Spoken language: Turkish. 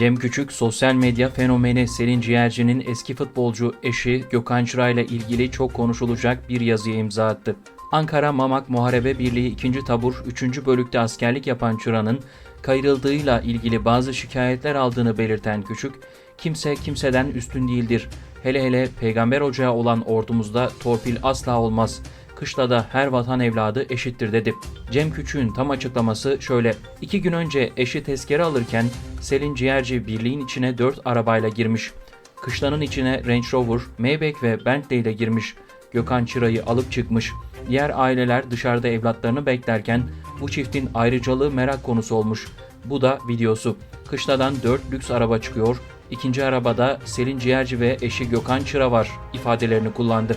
Cem Küçük, sosyal medya fenomeni Selin Ciğerci'nin eski futbolcu eşi Gökhan Çıra ile ilgili çok konuşulacak bir yazıya imza attı. Ankara Mamak Muharebe Birliği 2. Tabur 3. Bölük'te askerlik yapan Çıra'nın kayırıldığıyla ilgili bazı şikayetler aldığını belirten Küçük, kimse kimseden üstün değildir. Hele hele peygamber ocağı olan ordumuzda torpil asla olmaz. Kışla da her vatan evladı eşittir dedi. Cem Küçük'ün tam açıklaması şöyle. İki gün önce eşi tezkere alırken Selin Ciğerci birliğin içine dört arabayla girmiş. Kışlanın içine Range Rover, Maybach ve Bentley ile girmiş. Gökhan Çıra'yı alıp çıkmış. Diğer aileler dışarıda evlatlarını beklerken bu çiftin ayrıcalığı merak konusu olmuş. Bu da videosu. Kışladan 4 lüks araba çıkıyor. İkinci arabada Selin Ciğerci ve eşi Gökhan Çıra var ifadelerini kullandı.